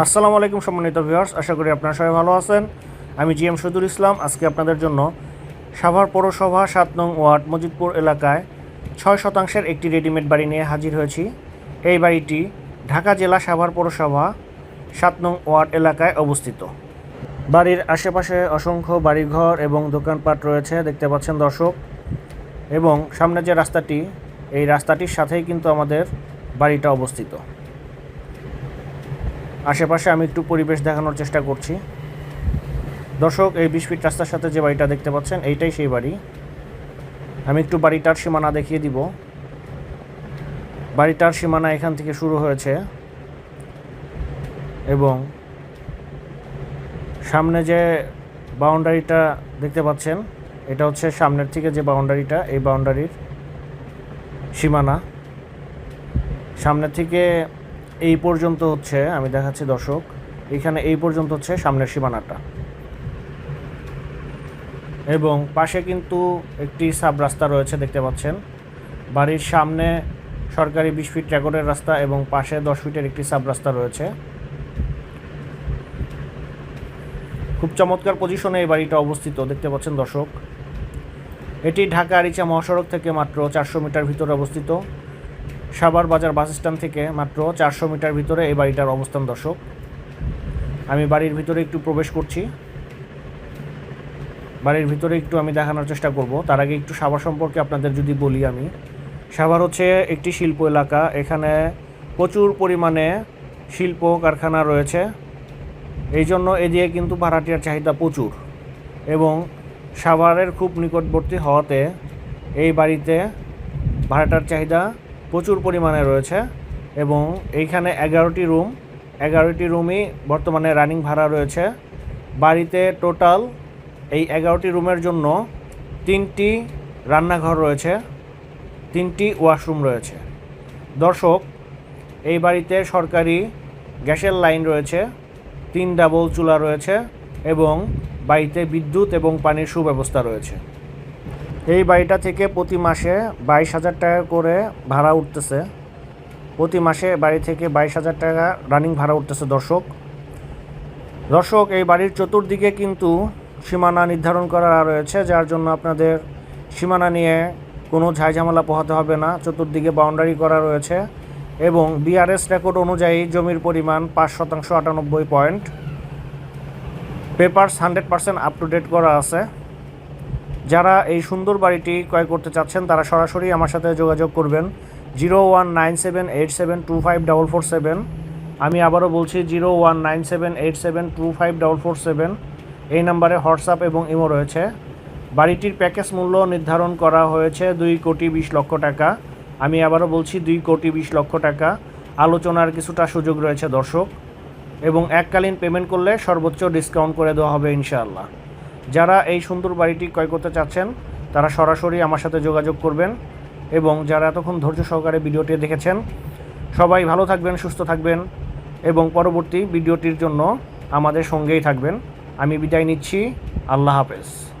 আসসালামু আলাইকুম সম্মানিত ভিউয়ার্স, আশা করি আপনারা সবাই ভালো আছেন। আমি জি এম শহীদুল ইসলাম, আজকে আপনাদের জন্য সাভার পৌরসভা সাত নং ওয়ার্ড মজিদপুর এলাকায় ছয় শতাংশের একটি রেডিমেড বাড়ি নিয়ে হাজির হয়েছি। এই বাড়িটি ঢাকা জেলা সাভার পৌরসভা সাত নং ওয়ার্ড এলাকায় অবস্থিত। বাড়ির আশেপাশে অসংখ্য বাড়িঘর এবং দোকানপাট রয়েছে, দেখতে পাচ্ছেন দর্শক। এবং সামনে যে রাস্তাটি, এই রাস্তাটির সাথেই কিন্তু আমাদের বাড়িটা অবস্থিত। আশেপাশে আমি একটু পরিবেশ দেখানোর চেষ্টা করছি। দর্শক, এই বিশ ফিট রাস্তার সাথে যে বাড়িটা দেখতে পাচ্ছেন, এইটাই সেই বাড়ি। আমি একটু বাড়িটার সীমানা দেখিয়ে দিব। বাড়িটার সীমানা এখান থেকে শুরু হয়েছে এবং সামনে যে বাউন্ডারিটা দেখতে পাচ্ছেন, এটা হচ্ছে সামনের থেকে যে বাউন্ডারিটা, এই বাউন্ডারির সীমানা। সামনে থেকে এই পর্যন্ত হচ্ছে, আমি দেখাচ্ছি দর্শক, এখানে এই পর্যন্ত হচ্ছে সামনের সীমানাটা। এবং পাশে কিন্তু একটি সাব রাস্তা রয়েছে, দেখতে পাচ্ছেন। বাড়ির সামনে সরকারি বিশ ফিট রেকর্ডের রাস্তা এবং পাশে দশ ফিটের একটি সাব রাস্তা রয়েছে। খুব চমৎকার পজিশনে এই বাড়িটা অবস্থিত, দেখতে পাচ্ছেন দর্শক। এটি ঢাকা আরিচা মহাসড়ক থেকে মাত্র চারশো মিটার ভিতরে অবস্থিত। সাভার বাজার বাস স্ট্যান্ড থেকে মাত্র চারশো মিটার ভিতরে এই বাড়িটার অবস্থান দর্শক। আমি বাড়ির ভিতরে একটু প্রবেশ করছি। বাড়ির ভিতরে একটু আমি দেখানোর চেষ্টা করব। তার আগে একটু সাভার সম্পর্কে আপনাদের যদি বলি আমি। সাভার হচ্ছে একটি শিল্প এলাকা। এখানে প্রচুর পরিমাণে শিল্প কারখানা রয়েছে। এই জন্য এদিকে কিন্তু ভাড়াটিয়ার চাহিদা প্রচুর এবং সাভারের খুব নিকটবর্তী হওয়াতে এই বাড়িতে ভাড়াটার চাহিদা প্রচুর পরিমাণে রয়েছে এবং এইখানে এগারোটি রুম, এগারোটি রুমই বর্তমানে রানিং ভাড়া রয়েছে। বাড়িতে টোটাল এই এগারোটি রুমের জন্য তিনটি রান্নাঘর রয়েছে, তিনটি ওয়াশরুম রয়েছে। দর্শক, এই বাড়িতে সরকারি গ্যাসের লাইন রয়েছে, তিন ডাবল চুলা রয়েছে এবং বাড়িতে বিদ্যুৎ এবং পানির সুব্যবস্থা রয়েছে। এই বাড়িটা থেকে প্রতি মাসে বাইশ হাজার টাকা করে ভাড়া উঠতেছে। প্রতি মাসে বাড়ি থেকে বাইশ হাজার টাকা রানিং ভাড়া উঠতেছে দর্শক। দর্শক, এই বাড়ির চতুর্দিকে কিন্তু সীমানা নির্ধারণ করা রয়েছে, যার জন্য আপনাদের সীমানা নিয়ে কোনো ঝাইঝামেলা পোহাতে হবে না। চতুর্দিকে বাউন্ডারি করা রয়েছে এবং বিআরএস রেকর্ড অনুযায়ী জমির পরিমাণ পাঁচ শতাংশ আটানব্বই point. Papers hundred percent up to date করা আছে। যারা এই সুন্দর বাড়িটি ক্রয় করতে চাচ্ছেন, তারা সরাসরি আমার সাথে যোগাযোগ করবেন। Zero one nine seven eight seven two five double four seven. আমি আবারও বলছি, zero one nine seven eight seven two five double four seven. এই নাম্বারে হোয়াটসঅ্যাপ এবং ইমো রয়েছে। বাড়িটির প্যাকেজ মূল্য নির্ধারণ করা হয়েছে দুই কোটি বিশ লক্ষ টাকা। আমি আবারও বলছি, দুই কোটি বিশ লক্ষ টাকা। আলোচনার কিছুটা সুযোগ রয়েছে দর্শক। এবং এককালীন পেমেন্ট করলে সর্বোচ্চ ডিসকাউন্ট করে দেওয়া হবে ইনশাআল্লাহ। যারা এই সুন্দর বাড়িটি ক্রয় করতে চাচ্ছেন, তারা সরাসরি আমার সাথে যোগাযোগ করবেন এবং যারা এতক্ষণ ধৈর্য সহকারে ভিডিওটি দেখেছেন, সবাই ভালো থাকবেন, সুস্থ থাকবেন এবং পরবর্তী ভিডিওটির জন্য আমাদের সঙ্গেই থাকবেন। আমি বিদায় নিচ্ছি। আল্লাহ হাফেজ।